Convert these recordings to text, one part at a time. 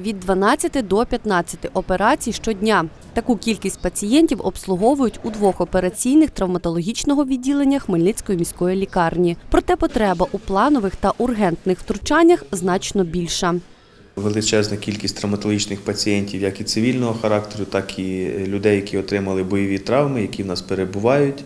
від 12 до 15 операцій щодня. Таку кількість пацієнтів обслуговують у двох операційних травматологічного відділення Хмельницької міської лікарні. Проте потреба у планових та ургентних втручаннях значно більша. Величезна кількість травматологічних пацієнтів, як і цивільного характеру, так і людей, які отримали бойові травми, які в нас перебувають.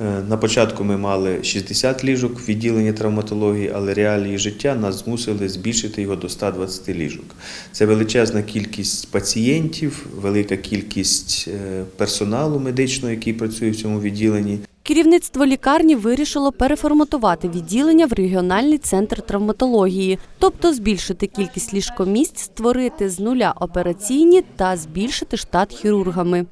Е, На початку ми мали 60 ліжок в відділенні травматології, але реалії життя нас змусили збільшити його до 120 ліжок. Це величезна кількість пацієнтів, велика кількість е, персоналу медичного, який працює в цьому відділенні. Керівництво лікарні вирішило переформатувати відділення в регіональний центр травматології, тобто збільшити кількість ліжкомісць, створити з нуля операційні та збільшити штат хірургами.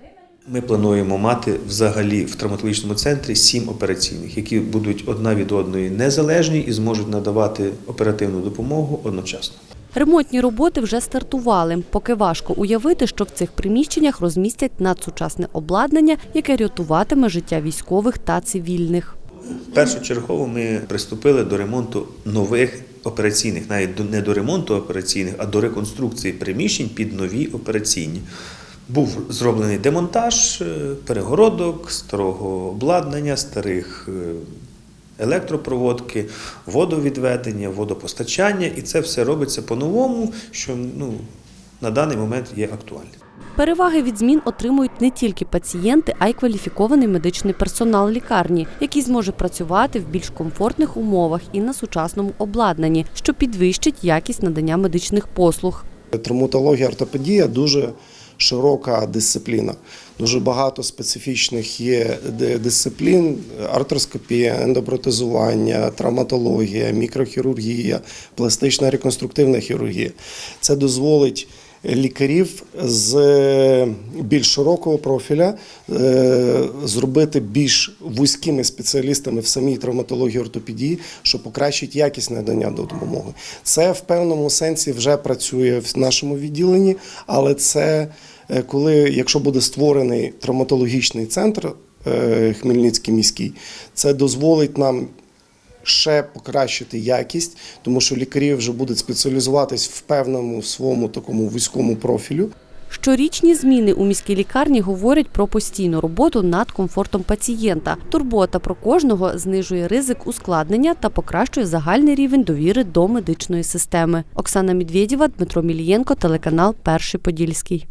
Ми плануємо мати взагалі в травматологічному центрі сім операційних, які будуть одна від одної незалежні і зможуть надавати оперативну допомогу одночасно. Ремонтні роботи вже стартували, поки важко уявити, що в цих приміщеннях розмістять надсучасне обладнання, яке рятуватиме життя військових та цивільних. Першочергово ми приступили до ремонту нових операційних, навіть не до ремонту операційних, а до реконструкції приміщень під нові операційні. Був зроблений демонтаж е, перегородок, старого обладнання, старих е, електропроводки, водовідведення, водопостачання, і це все робиться по-новому, що ну, на даний момент є актуальним. Переваги від змін отримують не тільки пацієнти, а й кваліфікований медичний персонал лікарні, який зможе працювати в більш комфортних умовах і на сучасному обладнанні, що підвищить якість надання медичних послуг. Травматологія, ортопедія дуже широка дисципліна. Дуже багато специфічних є дисциплін: артроскопія, ендопротезування, травматологія, мікрохірургія, пластична реконструктивна хірургія. Це дозволить лікарів з більш широкого профіля е, зробити більш вузькими спеціалістами в самій травматології ортопедії, що покращить якість надання допомоги. Це в певному сенсі вже працює в нашому відділенні, але це е, коли, якщо буде створений травматологічний центр е, Хмельницький міський, це дозволить нам ще покращити якість, тому що лікарі вже будуть спеціалізуватись в певному своєму такому вузькому профілю. Щорічні зміни у міській лікарні говорять про постійну роботу над комфортом пацієнта. Турбота про кожного знижує ризик ускладнення та покращує загальний рівень довіри до медичної системи. Оксана Медведєва, Дмитро Мілієнко, телеканал Перший Подільський.